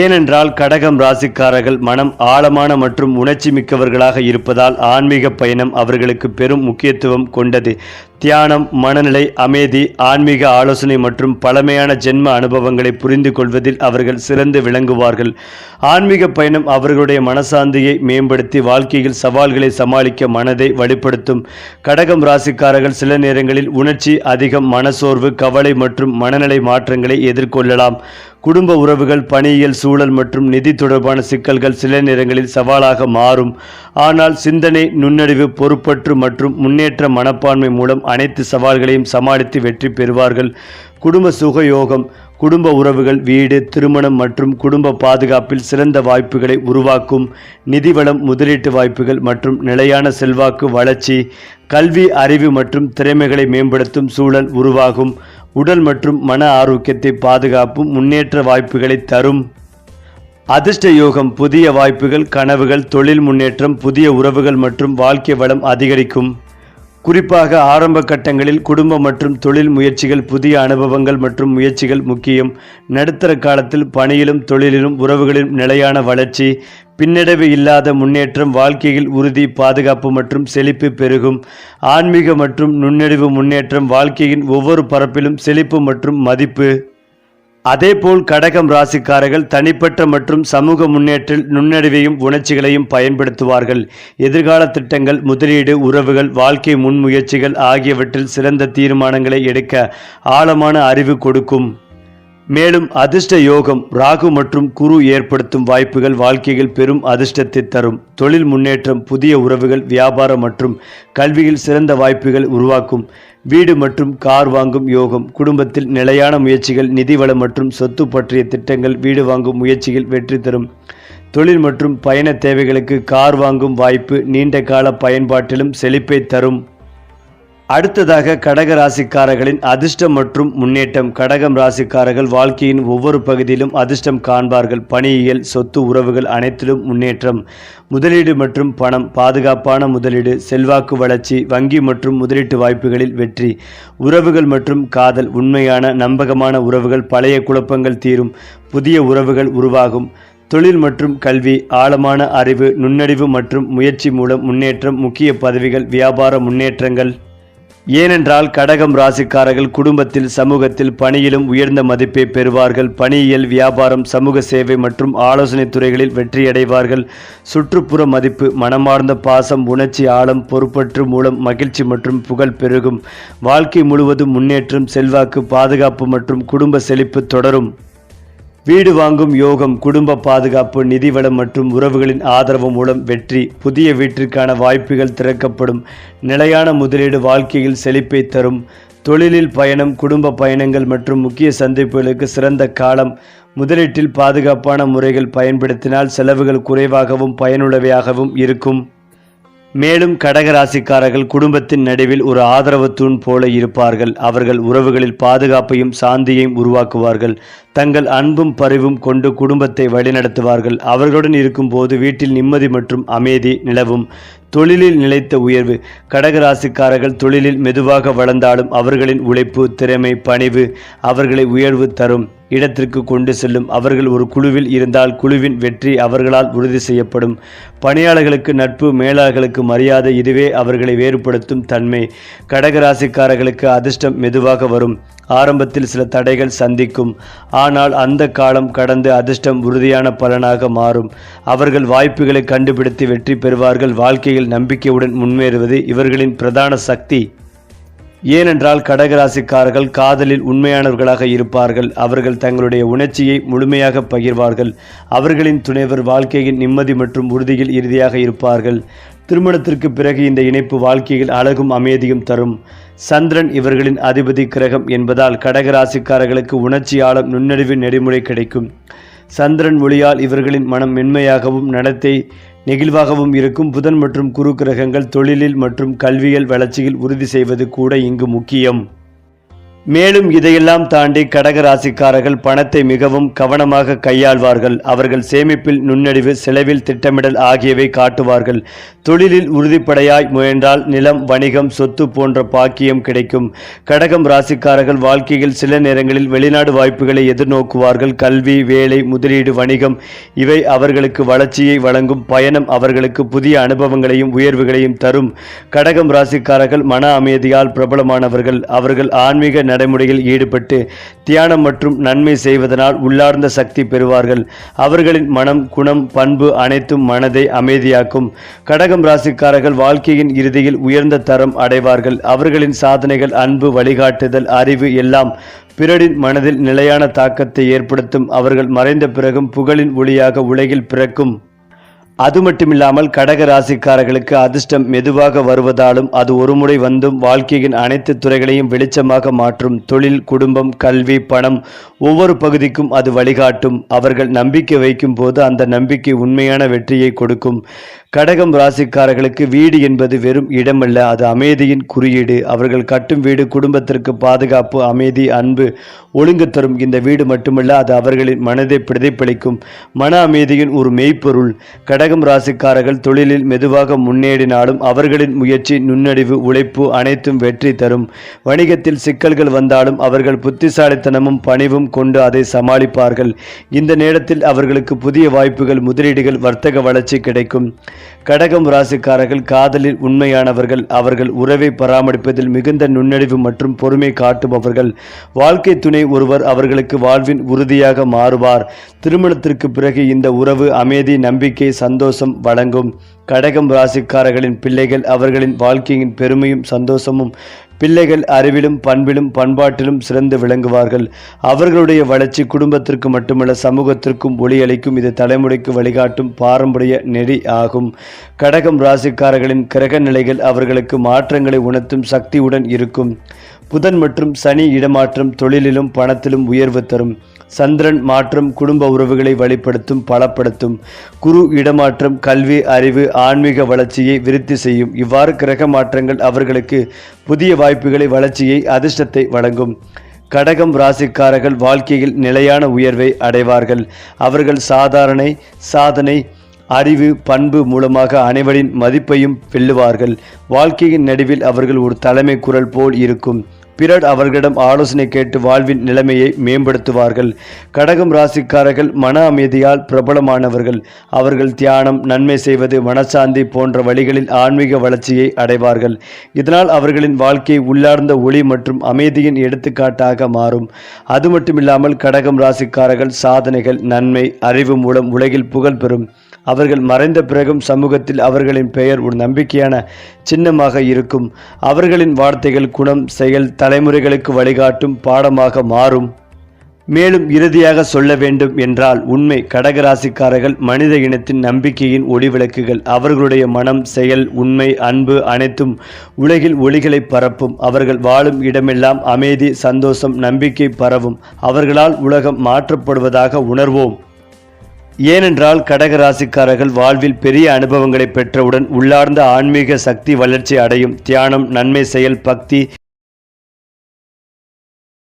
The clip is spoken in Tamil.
ஏனென்றால் கடகம் ராசிக்காரர்கள் மனம் ஆழமான மற்றும் உணர்ச்சி மிக்கவர்களாக இருப்பதால் ஆன்மீக பயணம் அவர்களுக்கு பெரும் முக்கியத்துவம் கொண்டது. தியானம் மனநிலை அமைதி ஆன்மீக ஆலோசனை மற்றும் பழமையான ஜென்ம அனுபவங்களை புரிந்து கொள்வதில் அவர்கள் சிறந்து விளங்குவார்கள். ஆன்மீக பயணம் அவர்களுடைய மனசாந்தியை மேம்படுத்தி வாழ்க்கையில் சவால்களை சமாளிக்க மனதை வலுப்படுத்தும். கடகம் ராசிக்காரர்கள் சில நேரங்களில் உணர்ச்சி அதிகம் மனசோர்வு கவலை மற்றும் மனநிலை மாற்றங்களை எதிர்கொள்ளலாம். குடும்ப உறவுகள் பணியியல் சூழல் மற்றும் நிதி தொடர்பான சிக்கல்கள் சில நேரங்களில் சவாலாக மாறும். ஆனால் சிந்தனை நுண்ணறிவு பொறுப்பற்று மற்றும் முன்னேற்ற மனப்பான்மை மூலம் அனைத்து சவால்களையும் சமாளித்து வெற்றி பெறுவார்கள். குடும்ப சுகயோகம் குடும்ப உறவுகள் வீடு திருமணம் மற்றும் குடும்ப பாதுகாப்பில் சிறந்த வாய்ப்புகளை உருவாக்கும். நிதி வளம் முதலீட்டு வாய்ப்புகள் மற்றும் நிலையான செல்வாக்கு வளர்ச்சி கல்வி அறிவு மற்றும் திறமைகளை மேம்படுத்தும் சூழல் உருவாகும். உடல் மற்றும் மன ஆரோக்கியத்தை பாதுகாப்பும் முன்னேற்ற வாய்ப்புகளை தரும். அதிர்ஷ்ட யோகம் புதிய வாய்ப்புகள் கனவுகள் தொழில் முன்னேற்றம் புதிய உறவுகள் மற்றும் வாழ்க்கை வளம் அதிகரிக்கும். குறிப்பாக ஆரம்ப கட்டங்களில் குடும்ப மற்றும் தொழில் முயற்சிகள் புதிய அனுபவங்கள் மற்றும் முயற்சிகள் முக்கியம். நடுத்தர காலத்தில் பணியிலும் தொழிலிலும் உறவுகளிலும் நிலையான வளர்ச்சி பின்னடைவு இல்லாத முன்னேற்றம் வாழ்க்கையில் உறுதி பாதுகாப்பு மற்றும் செழிப்பு பெருகும். ஆன்மீக மற்றும் நுண்ணறிவு முன்னேற்றம் வாழ்க்கையின் ஒவ்வொரு பரப்பிலும் செழிப்பு மற்றும் மதிப்பு. அதேபோல் கடகம் ராசிக்காரர்கள் தனிப்பட்ட மற்றும் சமூக முன்னேற்றில் நுண்ணறிவையும் உணர்ச்சிகளையும் பயன்படுத்துவார்கள். எதிர்கால திட்டங்கள் முதலீடு உறவுகள் வாழ்க்கை முன்முயற்சிகள் ஆகியவற்றில் சிறந்த தீர்மானங்களை எடுக்க ஆழமான அறிவு கொடுக்கும். மேலும் அதிர்ஷ்ட யோகம் ராகு மற்றும் குரு ஏற்படுத்தும் வாய்ப்புகள் வாழ்க்கையில் பெரும் அதிர்ஷ்டத்தை தரும். தொழில் முன்னேற்றம் புதிய உறவுகள் வியாபாரம் மற்றும் கல்வியில் சிறந்த வாய்ப்புகள் உருவாக்கும். வீடு மற்றும் கார் வாங்கும் யோகம் குடும்பத்தில் நிலையான முயற்சிகள் நிதி வளம் மற்றும் சொத்து பற்றிய திட்டங்கள் வீடு வாங்கும் முயற்சியில் வெற்றி தரும். தொழில் மற்றும் பயண தேவைகளுக்கு கார் வாங்கும் வாய்ப்பு நீண்ட கால பயன்பாட்டிலும் செழிப்பை தரும். அடுத்ததாக கடக ராசிக்காரர்களின் அதிர்ஷ்டம் மற்றும் முன்னேற்றம். கடகம் ராசிக்காரர்கள் வாழ்க்கையின் ஒவ்வொரு பகுதியிலும் அதிர்ஷ்டம் காண்பார்கள். பணியியல் சொத்து உறவுகள் அனைத்திலும் முன்னேற்றம். முதலீடு மற்றும் பணம் பாதுகாப்பான முதலீடு செல்வாக்கு வளர்ச்சி வங்கி மற்றும் முதலீட்டு வாய்ப்புகளில் வெற்றி. உறவுகள் மற்றும் காதல் உண்மையான நம்பகமான உறவுகள் பழைய குழப்பங்கள் தீரும். புதிய உறவுகள் உருவாகும். தொழில் மற்றும் கல்வி ஆழமான அறிவு நுண்ணறிவு மற்றும் முயற்சி மூலம் முன்னேற்றம் முக்கிய பதவிகள் வியாபார முன்னேற்றங்கள். ஏனென்றால் கடகம் ராசிக்காரர்கள் குடும்பத்தில் சமூகத்தில் பணியிலும் உயர்ந்த மதிப்பை பெறுவார்கள். பணியியல் வியாபாரம் சமூக சேவை மற்றும் ஆலோசனை துறைகளில் வெற்றியடைவார்கள். சுற்றுப்புற மதிப்பு மனமார்ந்த பாசம் உணர்ச்சி ஆழம் பொறுப்பற்று மூலம் மகிழ்ச்சி மற்றும் புகழ் பெருகும். வாழ்க்கை முழுவதும் முன்னேற்றம் செல்வாக்கு பாதுகாப்பு மற்றும் குடும்ப செழிப்பு தொடரும். வீடு வாங்கும் யோகம் குடும்ப பாதுகாப்பு நிதிவளம் மற்றும் உறவுகளின் ஆதரவு மூலம் வெற்றி புதிய வீட்டிற்கான வாய்ப்புகள் திறக்கப்படும் நிலையான முதலீடு வாழ்க்கையில் செழிப்பை தரும் தொழிலில் பயணம் குடும்ப பயணங்கள் மற்றும் முக்கிய சந்திப்புகளுக்கு சிறந்த காலம் முதலீட்டில் பாதுகாப்பான முறைகள் பயன்படுத்தினால் செலவுகள் குறைவாகவும் பயனுள்ளவையாகவும் இருக்கும். மேலும் கடகராசிக்காரர்கள் குடும்பத்தின் நடுவில் ஒரு ஆதரவு தூண் போல இருப்பார்கள். அவர்கள் உறவுகளில் பாதுகாப்பையும் சாந்தியையும் உருவாக்குவார்கள். தங்கள் அன்பும் பரிவும் கொண்டு குடும்பத்தை வழிநடத்துவார்கள். அவர்களுடன் இருக்கும்போது வீட்டில் நிம்மதி மற்றும் அமைதி நிலவும். தொழிலில் நிலைத்த உயர்வு. கடகராசிக்காரர்கள் தொழிலில் மெதுவாக வளர்ந்தாலும் அவர்களின் உழைப்பு திறமை பணிவு அவர்களை உயர்வு தரும். இடத்திற்கு கொண்டு செல்லும். அவர்கள் ஒரு குழுவில் இருந்தால் குழுவின் வெற்றி அவர்களால் உறுதி செய்யப்படும். பணியாளர்களுக்கு நட்பு மேலாளர்களுக்கு மரியாதை இதுவே அவர்களை வேறுபடுத்தும் தன்மை. கடகராசிக்காரர்களுக்கு அதிர்ஷ்டம் மெதுவாக வரும். ஆரம்பத்தில் சில தடைகள் சந்திக்கும். ஆனால் அந்த காலம் கடந்து அதிர்ஷ்டம் உறுதியான பலனாக மாறும். அவர்கள் வாய்ப்புகளை கண்டுபிடித்து வெற்றி பெறுவார்கள். வாழ்க்கையில் நம்பிக்கையுடன் முன்னேறுவது இவர்களின் பிரதான சக்தி. ஏனென்றால் கடகராசிக்காரர்கள் காதலில் உண்மையானவர்களாக இருப்பார்கள். அவர்கள் தங்களுடைய உணர்ச்சியை முழுமையாக பகிர்வார்கள். அவர்களின் துணைவர் வாழ்க்கையின் நிம்மதி மற்றும் உறுதியில் இறுதியாக இருப்பார்கள். திருமணத்திற்கு பிறகு இந்த இணைப்பு வாழ்க்கையில் அழகும் அமைதியும் தரும். சந்திரன் இவர்களின் அதிபதி கிரகம் என்பதால் கடகராசிக்காரர்களுக்கு உணர்ச்சி நுண்ணறிவு நெறிமுறை கிடைக்கும். சந்திரன் ஒளியால் இவர்களின் மனம் மென்மையாகவும் நடத்தை நெகிழ்வாகவும் இருக்கும். புதன் மற்றும் குரு கிரகங்கள் தொழிலில் மற்றும் கல்வியல் வளர்ச்சியில் உறுதி செய்வது கூட இங்கு முக்கியம். மேலும் இதையெல்லாம் தாண்டி கடக ராசிக்காரர்கள் பணத்தை மிகவும் கவனமாக கையாள்வார்கள். அவர்கள் சேமிப்பில் நுண்ணடிவு செலவில் திட்டமிடல் ஆகியவை காட்டுவார்கள். தொழிலில் உறுதிப்படையாய் முயன்றால் நிலம் வணிகம் சொத்து போன்ற பாக்கியம் கிடைக்கும். கடகம் ராசிக்காரர்கள் வாழ்க்கையில் சில நேரங்களில் வெளிநாடு வாய்ப்புகளை எதிர்நோக்குவார்கள். கல்வி வேலை முதலீடு வணிகம் இவை அவர்களுக்கு வளர்ச்சியை வழங்கும் பயணம் அவர்களுக்கு புதிய அனுபவங்களையும் உயர்வுகளையும் தரும். கடகம் ராசிக்காரர்கள் மன அமைதியால் பிரபலமானவர்கள். அவர்கள் ஆன்மீக நடைமுறையில் ஈடுபட்டு தியானம் மற்றும் நன்மை செய்வதனால் உள்ளார்ந்த சக்தி பெறுவார்கள். அவர்களின் மனம் குணம் பண்பு அனைத்தும் மனதை அமைதியாக்கும். கடகம் ராசிக்காரர்கள் வாழ்க்கையின் இறுதியில் உயர்ந்த தரம் அடைவார்கள். அவர்களின் சாதனைகள் அன்பு வழிகாட்டுதல் அறிவு எல்லாம் பிறரின் மனதில் நிலையான தாக்கத்தை ஏற்படுத்தும். அவர்கள் மறைந்த பிறகும் புகழின் ஒளியாக உலகில் பிறக்கும். அது மட்டுமில்லாமல் கடக ராசிக்காரர்களுக்கு அதிர்ஷ்டம் மெதுவாக வருவதாலும் அது ஒருமுறை வந்தும் வாழ்க்கையின் அனைத்து துறைகளையும் வெளிச்சமாக மாற்றும். தொழில் குடும்பம் கல்வி பணம் ஒவ்வொரு பகுதிக்கும் அது வழிகாட்டும். அவர்கள் நம்பிக்கை வைக்கும் போது அந்த நம்பிக்கை உண்மையான வெற்றியை கொடுக்கும். கடகம் ராசிக்காரர்களுக்கு வீடு என்பது வெறும் இடமல்ல அது அமைதியின் குறியீடு. அவர்கள் கட்டும் வீடு குடும்பத்திற்கு பாதுகாப்பு அமைதி அன்பு ஒழுங்கு தரும். இந்த வீடு மட்டுமல்ல அது அவர்களின் மனதை பிரதிபலிக்கும். மன அமைதியின் ஒரு மெய்ப்பொருள். கடகம் ராசிக்காரர்கள் தொழிலில் மெதுவாக முன்னேறினாலும் அவர்களின் முயற்சி நுண்ணறிவு உழைப்பு அனைத்தும் வெற்றி தரும். வணிகத்தில் சிக்கல்கள் வந்தாலும் அவர்கள் புத்திசாலித்தனமும் பணிவும் கொண்டு அதை சமாளிப்பார்கள். இந்த நேரத்தில் அவர்களுக்கு புதிய வாய்ப்புகள் முதலீடுகள் வர்த்தக வளர்ச்சி கிடைக்கும். கடகம் ராசிக்காரர்கள் காதலில் உண்மையானவர்கள். அவர்கள் உறவை பராமரிப்பதில் மிகுந்த நுண்ணறிவு மற்றும் பொறுமை காட்டுபவர்கள். வாழ்க்கை துணை ஒருவர் அவர்களுக்கு வாழ்வின் உறுதியாக மாறுவார். திருமணத்திற்கு பிறகு இந்த உறவு அமைதி நம்பிக்கை சந்தோஷம் வழங்கும். கடகம் ராசிக்காரர்களின் பிள்ளைகள் அவர்களின் வாழ்க்கையின் பெருமையும் சந்தோஷமும். பிள்ளைகள் அறிவிலும் பண்பிலும் பண்பாட்டிலும் சிறந்து விளங்குவார்கள். அவர்களுடைய வளர்ச்சி குடும்பத்திற்கு மட்டுமல்ல சமூகத்திற்கும் ஒளியளிக்கும் இது தலைமுறைக்கு வழிகாட்டும் பாரம்பரிய நெறி ஆகும். கடகம் ராசிக்காரர்களின் கிரக நிலைகள் அவர்களுக்கு மாற்றங்களை உணர்த்தும் சக்தியுடன் இருக்கும். புதன் மற்றும் சனி இடமாற்றம் தொழிலிலும் பணத்திலும் உயர்வு தரும். சந்திரன் மாற்றம் குடும்ப உறவுகளை வழிப்படுத்தும் பலப்படுத்தும். குரு இடமாற்றம் கல்வி அறிவு ஆன்மீக வளர்ச்சியை விருத்தி செய்யும். இவ்வாறு கிரக மாற்றங்கள் அவர்களுக்கு புதிய வாய்ப்புகளை வளர்ச்சியை அதிர்ஷ்டத்தை வழங்கும். கடகம் ராசிக்காரர்கள் வாழ்க்கையில் நிலையான உயர்வை அடைவார்கள். அவர்கள் சாதாரணை சாதனை அறிவு பண்பு மூலமாக அனைவரின் மதிப்பையும் வெல்லுவார்கள். வாழ்க்கையின் நடுவில் அவர்கள் ஒரு தலைமை குரல் போல் இருக்கும். பிறர் அவர்களிடம் ஆலோசனை கேட்டு வாழ்வின் நிலைமையை மேம்படுத்துவார்கள். கடகம் ராசிக்காரர்கள் மன அமைதியால் பிரபலமானவர்கள். அவர்கள் தியானம் நன்மை செய்வது மனசாந்தி போன்ற வழிகளில் ஆன்மீக வளர்ச்சியை அடைவார்கள். இதனால் அவர்களின் வாழ்க்கை உள்ளார்ந்த ஒளி மற்றும் அமைதியின் எடுத்துக்காட்டாக மாறும். அது மட்டுமில்லாமல் கடகம் ராசிக்காரர்கள் சாதனைகள் நன்மை அறிவு மூலம் உலகில் புகழ் பெறும். அவர்கள் மறைந்த பிறகும் சமூகத்தில் அவர்களின் பெயர் ஒரு நம்பிக்கையான சின்னமாக இருக்கும். அவர்களின் வார்த்தைகள் குணம் செயல் தலைமுறைகளுக்கு வழிகாட்டும் பாடமாக மாறும். மேலும் இறுதியாக சொல்ல வேண்டும் என்றால் உண்மை கடகராசிக்காரர்கள் மனித இனத்தின் நம்பிக்கையின் ஒளிவிளக்குகள். அவர்களுடைய மனம் செயல் உண்மை அன்பு அனைத்தும் உலகில் ஒளிகளை பரப்பும். அவர்கள் வாழும் இடமெல்லாம் அமைதி சந்தோஷம் நம்பிக்கை பரவும். அவர்களால் உலகம் மாற்றப்படுவதாக உணர்வோம். ஏனென்றால் கடக ராசிக்காரர்கள் வாழ்வில் பெரிய அனுபவங்களை பெற்றவுடன் உள்ளார்ந்த ஆன்மீக சக்தி வளர்ச்சி அடையும். தியானம் நன்மை செயல் பக்தி